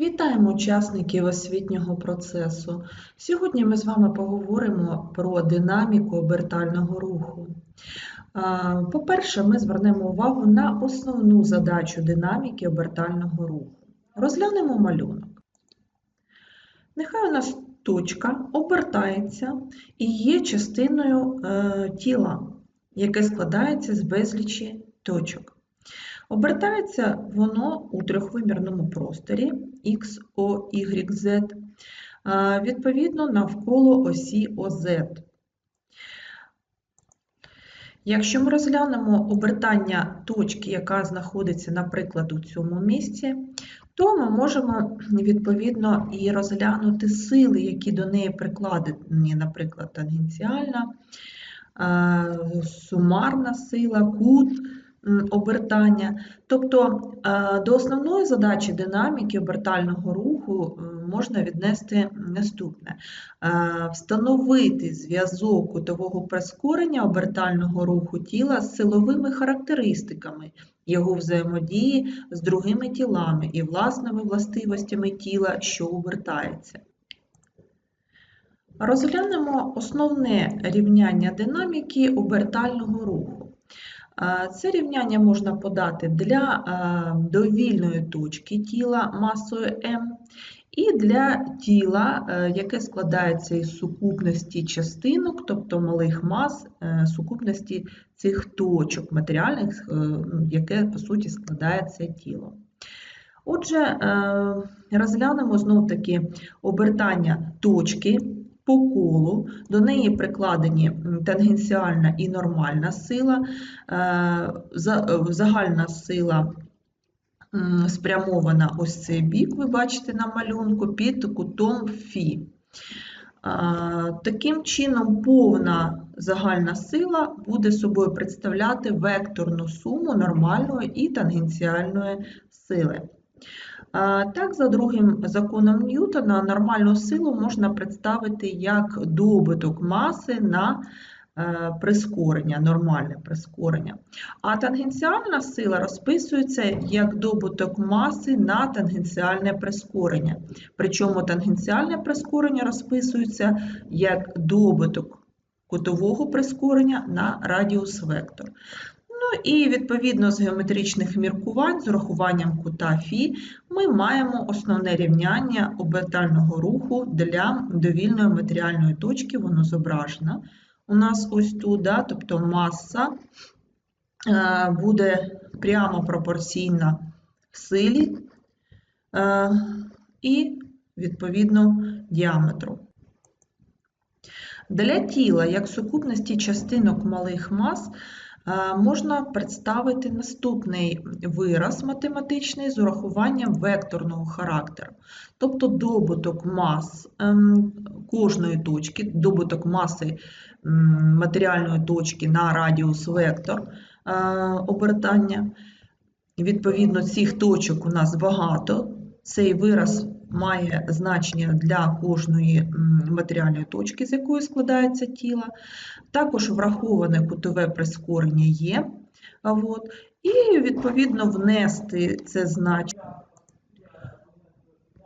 Вітаємо учасників освітнього процесу. Сьогодні ми з вами поговоримо про динаміку обертального руху. По-перше, ми звернемо увагу на основну задачу динаміки обертального руху. Розглянемо малюнок. Нехай у нас точка обертається і є частиною е, тіла, яке складається з безлічі точок. Обертається воно у трьохвимірному просторі X, O, Y, Z, відповідно навколо осі ОZ. Якщо ми розглянемо обертання точки, яка знаходиться, наприклад, у цьому місці, то ми можемо відповідно і розглянути сили, які до неї прикладені, наприклад, тангенціальна, сумарна сила, кут обертання. Тобто е, до основної задачі динаміки обертального руху е, можна віднести наступне: е, встановити зв'язок кутового прискорення обертального руху тіла з силовими характеристиками його взаємодії з другими тілами і власними властивостями тіла, що обертається. Розглянемо основне рівняння динаміки обертального руху. Це рівняння можна подати для довільної точки тіла масою М і для тіла, е, яке складається із сукупності частинок, тобто малих мас, е, сукупності цих точок матеріальних, е, яке, по суті, складається тіло. Отже, розглянемо знов-таки обертання точки по колу, до неї прикладені тангенціальна і нормальна сила, е, е, загальна сила спрямована ось цей бік, ви бачите на малюнку, під кутом Фі. Е, таким чином, повна загальна сила буде собою представляти векторну суму нормальної і тангенціальної сили. Так, за другим законом Ньютона, нормальну силу можна представити як добуток маси на е, прискорення, нормальне прискорення. А тангенціальна сила розписується як добуток маси на тангенціальне прискорення. Причому тангенціальне прискорення розписується як добуток кутового прискорення на радіус вектор. Ну і відповідно з геометричних міркувань з урахуванням кута Фі ми маємо основне рівняння обертального руху для довільної матеріальної точки, воно зображено. У нас ось тут, да, тобто маса е, буде прямо пропорційна силі е, і, відповідно, діаметру. Для тіла, як сукупності частинок малих мас, можна представити наступний вираз математичний з урахуванням векторного характеру, тобто добуток мас ем, кожної точки, добуток маси матеріальної точки на радіус вектор е, обертання. Відповідно, цих точок у нас багато. Цей вираз має значення для кожної матеріальної точки, з якої складається тіло. Також враховане кутове прискорення є. От, І, відповідно, внести це значення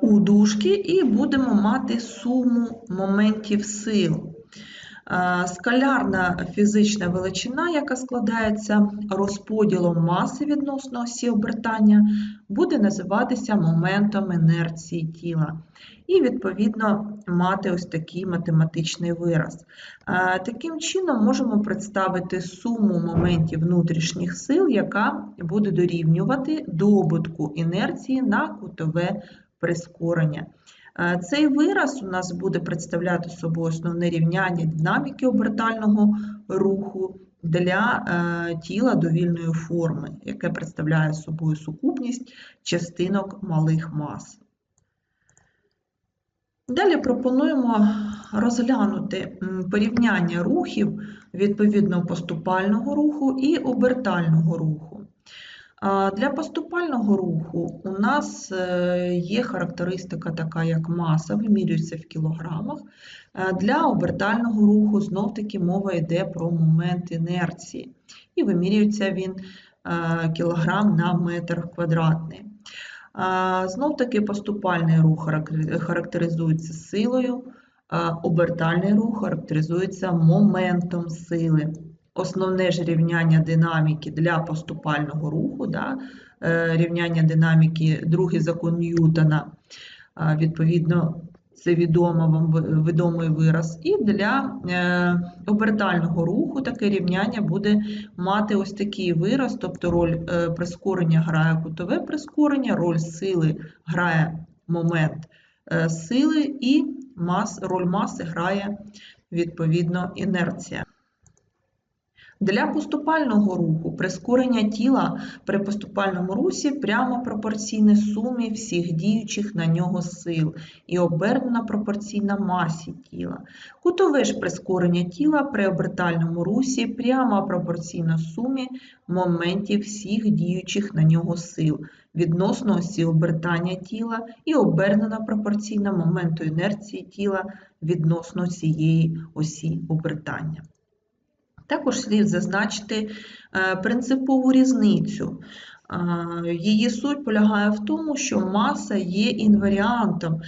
у дужки і будемо мати суму моментів сил. Скалярна фізична величина, яка складається розподілом маси відносно осі обертання, буде називатися моментом інерції тіла. І, відповідно, мати ось такий математичний вираз. Таким чином, можемо представити суму моментів внутрішніх сил, яка буде дорівнювати добутку інерції на кутове прискорення. Е, цей вираз у нас буде представляти собою основне рівняння динаміки обертального руху для е, тіла довільної форми, яке представляє собою сукупність частинок малих мас. Далі пропонуємо розглянути порівняння рухів відповідно поступального руху і обертального руху. Для поступального руху у нас е, є характеристика така, як маса, вимірюється в кілограмах. Е, для обертального руху знов-таки мова йде про момент інерції. І вимірюється він е, кілограм на метр квадратний. Знов таки поступальний рух характеризується силою, обертальний рух характеризується моментом сили. Основне ж рівняння динаміки для поступального руху, да, е, рівняння динаміки, другий закон Ньютона, відповідно, це відомо вам відомий вираз. І для е, обертального руху таке рівняння буде мати ось такий вираз, тобто роль е, прискорення грає кутове прискорення, роль сили грає момент сили і мас, роль маси грає відповідно інерція. Для поступального руху прискорення тіла при поступальному русі прямо пропорційне сумі всіх діючих на нього сил і обернена пропорційна масі тіла. Кутове ж прискорення тіла при обертальному русі прямо пропорційно сумі моментів всіх діючих на нього сил відносно осі обертання тіла і обернена пропорційна моменту інерції тіла відносно цієї осі обертання. Також слід зазначити е, принципову різницю. Е, Її суть полягає в тому, що маса є інваріантом,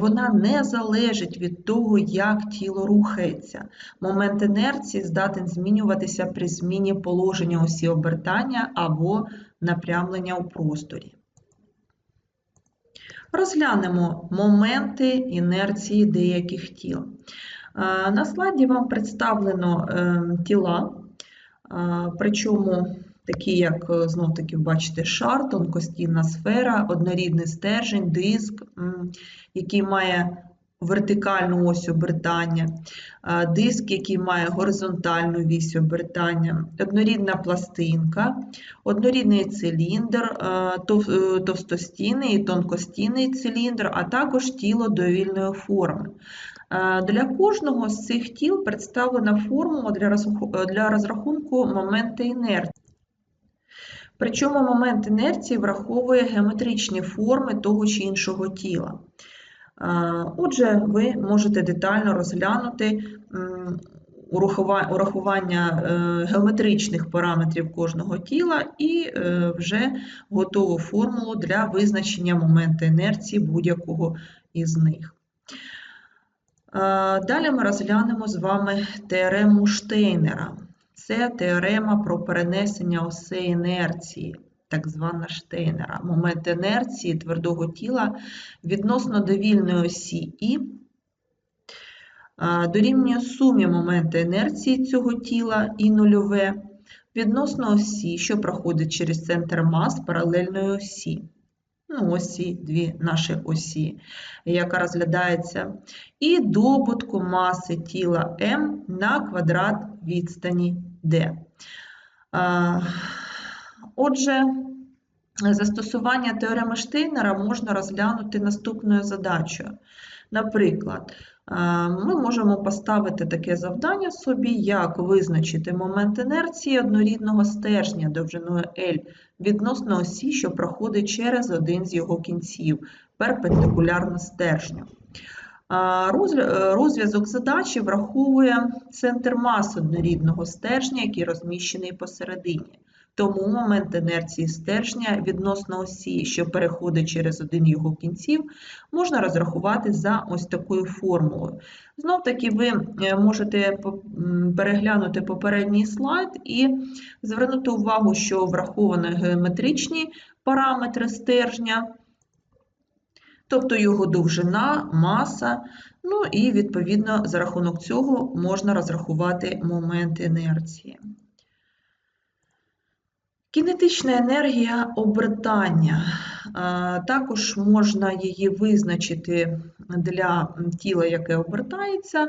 вона не залежить від того, як тіло рухається. Момент інерції здатен змінюватися при зміні положення осі обертання або напрямлення у просторі. Розглянемо моменти інерції деяких тіл. На слайді вам представлено е, тіла, причому такі, як е, знов таки бачите, шар, тонкостінна сфера, однорідний стержень, диск, який має вертикальну ось обертання, диск, який має горизонтальну вісь обертання, однорідна пластинка, однорідний циліндр, е, е, товстостінний і тонкостінний циліндр, а також тіло довільної форми. Е, Для кожного з цих тіл представлена формула для розрахунку моменту інерції. Причому момент інерції враховує геометричні форми того чи іншого тіла. Е, Отже, ви можете детально розглянути урахування е, геометричних параметрів кожного тіла і е, вже готову формулу для визначення моменту інерції будь-якого із них. Далі ми розглянемо з вами теорему Штейнера. Це теорема про перенесення осей інерції, так звана Штейнера. Момент інерції твердого тіла відносно довільної осі І дорівнює сумі моменту інерції цього тіла І нульове відносно осі, що проходить через центр мас паралельної осі. Ну, осі, дві наші осі, яка розглядається, і добутку маси тіла М на квадрат відстані D. Отже, застосування теореми Штейнера можна розглянути наступною задачею. Наприклад, ми можемо поставити таке завдання собі, як визначити момент інерції однорідного стержня довжиною L відносно осі, що проходить через один з його кінців, перпендикулярно стержню. Розгля- е, Розв'язок задачі враховує центр мас однорідного стержня, який розміщений посередині. Тому момент інерції стержня відносно осі, що переходить через один його кінців, можна розрахувати за ось такою формулою. Знов таки ви е, можете переглянути попередній слайд і звернути увагу, що враховані геометричні параметри стержня, тобто його довжина, маса, ну і відповідно за рахунок цього можна розрахувати момент інерції. Кінетична енергія обертання. Е, Також можна її визначити для тіла, яке обертається,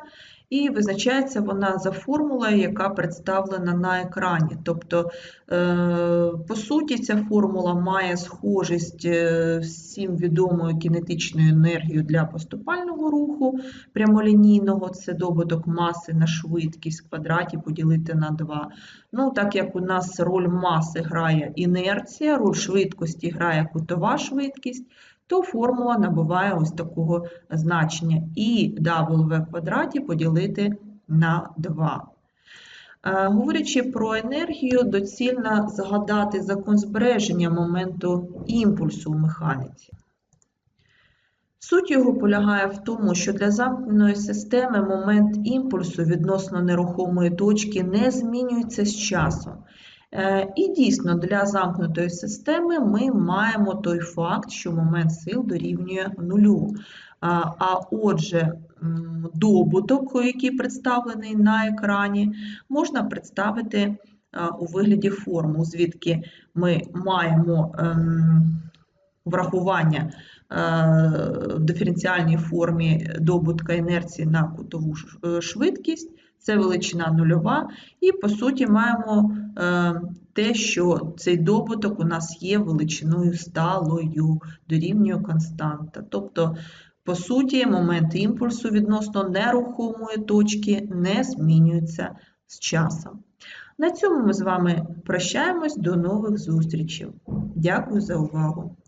і визначається вона за формулою, яка представлена на екрані. Тобто, е, по суті, ця формула має схожість е, всім відомою кінетичною енергією для поступального руху прямолінійного, це добуток маси на швидкість в квадраті поділити на 2. Ну, так як у нас роль маси грає інерція, роль швидкості грає кутова швидкість, то формула набуває ось такого значення. І w квадраті поділити на 2. Е, Говорячи про енергію, доцільно згадати закон збереження моменту імпульсу у механіці. Суть його полягає в тому, що для замкненої системи момент імпульсу відносно нерухомої точки не змінюється з часом. Е, І дійсно для замкнутої системи ми маємо той факт, що момент сил дорівнює нулю. А а отже, добуток, який представлений на екрані, можна представити у вигляді формул, звідки ми маємо ем, врахування е, в диференціальній формі добутка інерції на кутову е, швидкість, це величина нульова, і по суті маємо е, те, що цей добуток у нас є величиною сталою, дорівнює константа. Тобто, по суті, момент імпульсу відносно нерухомої точки не змінюється з часом. На цьому ми з вами прощаємось. До нових зустрічей. Дякую за увагу!